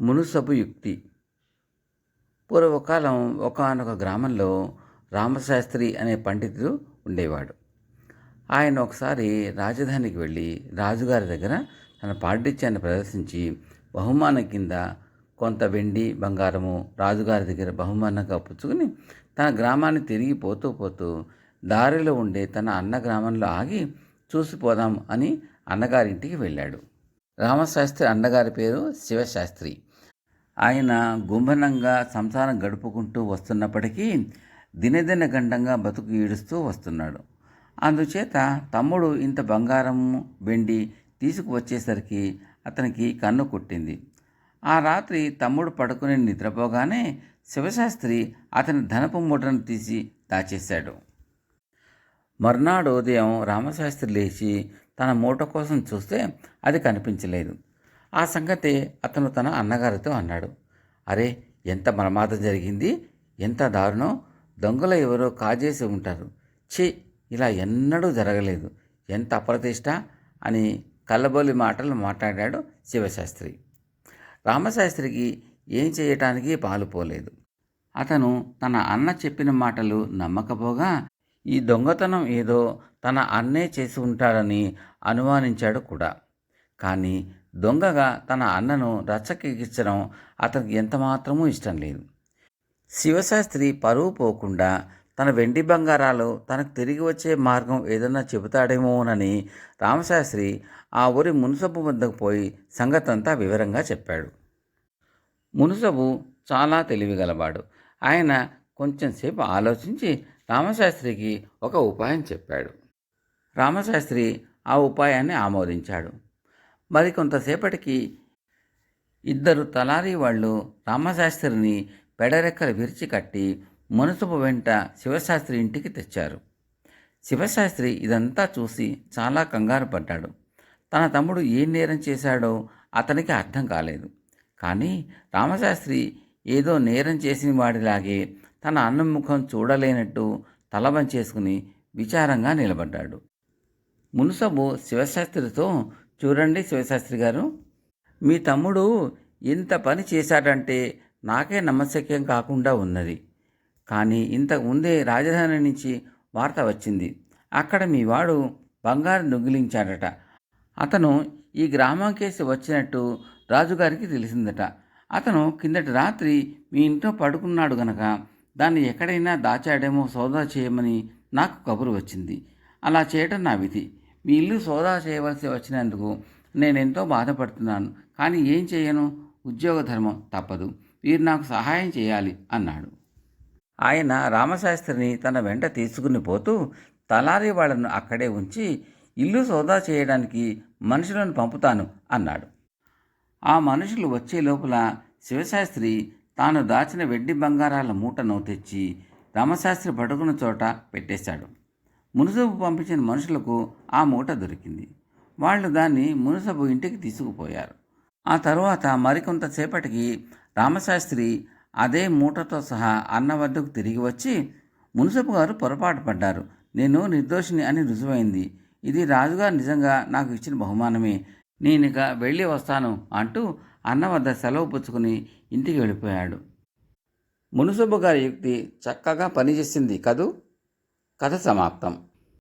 మునుసపు యుక్తి. పూర్వకాలం ఒకనొక గ్రామంలో రామశాస్త్రి అనే పండితుడు ఉండేవాడు. ఆయన ఒకసారి రాజధానికి వెళ్ళి రాజుగారి దగ్గర తన పాండిత్యాన్ని ప్రదర్శించి బహుమానం కింద కొంత వెండి బంగారము రాజుగారి దగ్గర బహుమానంగా పుచ్చుకుని తన గ్రామాన్ని తిరిగి పోతూ పోతూ దారిలో ఉండే తన అన్న గ్రామంలో ఆగి చూసిపోదాం అని అన్నగారింటికి వెళ్ళాడు. రామశాస్త్రి అన్నగారి పేరు శివశాస్త్రి. ఆయన గుంభనంగా సంసారం గడుపుకుంటూ వస్తున్నప్పటికీ దినదిన గండంగా బతుకు ఈడుస్తూ వస్తున్నాడు. అందుచేత తమ్ముడు ఇంత బంగారం వెండి తీసుకువచ్చేసరికి అతనికి కన్ను కుట్టింది. ఆ రాత్రి తమ్ముడు పడుకుని నిద్రపోగానే శివశాస్త్రి అతని ధనపు మూటను తీసి దాచేశాడు. మర్నాడు ఉదయం రామశాస్త్రి లేచి తన మూట కోసం చూస్తే అది కనిపించలేదు. ఆ సంగతి అతను తన అన్నగారితో అన్నాడు. అరే ఎంత ప్రమాదం జరిగింది? ఎంత దారుణం? దొంగలు ఎవరో కాజేసి ఉంటారు. ఛీ ఇలా ఎన్నడూ జరగలేదు. ఎంత అప్రతిష్ట? అని కల్లబోలి మాటలు మాట్లాడాడు శివశాస్త్రి. రామశాస్త్రికి ఏం చేయటానికి పాలుపోలేదు అతను తన అన్న చెప్పిన మాటలు నమ్మకపోగా ఈ దొంగతనం ఏదో తన అన్నే చేసి ఉంటాడని అనుమానించాడు కూడా. కానీ దొంగగా తన అన్నను రచ్చకెక్కించడం అతనికి ఎంతమాత్రమూ ఇష్టం లేదు. శివశాస్త్రి పరువు పోకుండా తన వెండి బంగారాలు తనకు తిరిగి వచ్చే మార్గం ఏదన్నా చెబుతాడేమోనని రామశాస్త్రి ఆ ఊరి మునుసబు వద్దకు పోయి సంగతంతా వివరంగా చెప్పాడు. మునుసబు చాలా తెలివిగలవాడు. ఆయన కొంచెంసేపు ఆలోచించి రామశాస్త్రికి ఒక ఉపాయం చెప్పాడు. రామశాస్త్రి ఆ ఉపాయాన్ని ఆమోదించాడు. మరి కొంతసేపటికి ఇద్దరు తలారీ వాళ్ళు రామశాస్త్రిని పెడరెక్కలు విరిచి కట్టి మునుసపు వెంట శివశాస్త్రి ఇంటికి తెచ్చారు. శివశాస్త్రి ఇదంతా చూసి చాలా కంగారు పడ్డాడు. తన తమ్ముడు ఏం నేరం చేశాడో అతనికి అర్థం కాలేదు. కానీ రామశాస్త్రి ఏదో నేరం చేసిన వాడిలాగే తన అన్నం ముఖం చూడలేనట్టు తలబం చేసుకుని విచారంగా నిలబడ్డాడు. మునుసబు శివశాస్త్రితో చూడండి శివశాస్త్రి గారు. మీ తమ్ముడు ఇంత పని చేశాడంటే నాకే నమ్మశక్యం కాకుండా ఉన్నది. కానీ ఇంతకు ముందే రాజధాని నుంచి వార్త వచ్చింది. అక్కడ మీ వాడు బంగారం దొంగిలించాడట. అతను ఈ గ్రామంకేసి వచ్చినట్టు రాజుగారికి తెలిసిందట. అతను కిందటి రాత్రి మీ ఇంట్లో పడుకున్నాడు గనక దాన్ని ఎక్కడైనా దాచాడేమో సోదా చేయమని నాకు కబురు వచ్చింది. అలా చేయటం నా విధి. మీ ఇల్లు సోదా చేయవలసి వచ్చినందుకు నేను ఎంతో బాధపడుతున్నాను. కానీ ఏం చేయను? ఉద్యోగ ధర్మం తప్పదు. వీరు నాకు సహాయం చేయాలి అన్నాడు. ఆయన రామశాస్త్రిని తన వెంట తీసుకుని పోతూ తలారి వాళ్ళను అక్కడే ఉంచి ఇల్లు సోదా చేయడానికి మనుషులను పంపుతాను అన్నాడు. ఆ మనుషులు వచ్చే లోపల శివశాస్త్రి తాను దాచిన వెడ్డి బంగారాల మూటను తెచ్చి రామశాస్త్రి పడుకున్న చోట పెట్టేశాడు. మునసబు పంపించిన మనుషులకు ఆ మూట దొరికింది. వాళ్ళు దాన్ని మునసబు ఇంటికి తీసుకుపోయారు. ఆ తరువాత మరికొంతసేపటికి రామశాస్త్రి అదే మూటతో సహా అన్న వద్దకు తిరిగి వచ్చి మునసబు గారు పొరపాటు పడ్డారు. నేను నిర్దోషిని అని రుజువైంది. ఇది రాజుగారు నిజంగా నాకు ఇచ్చిన బహుమానమే. నేనిక వెళ్ళి వస్తాను అంటూ అన్న వద్ద సెలవు పుచ్చుకుని ఇంటికి వెళ్ళిపోయాడు. మునుసబు గారి యుక్తి చక్కగా పనిచేసింది కదూ? కథ సమాప్తం.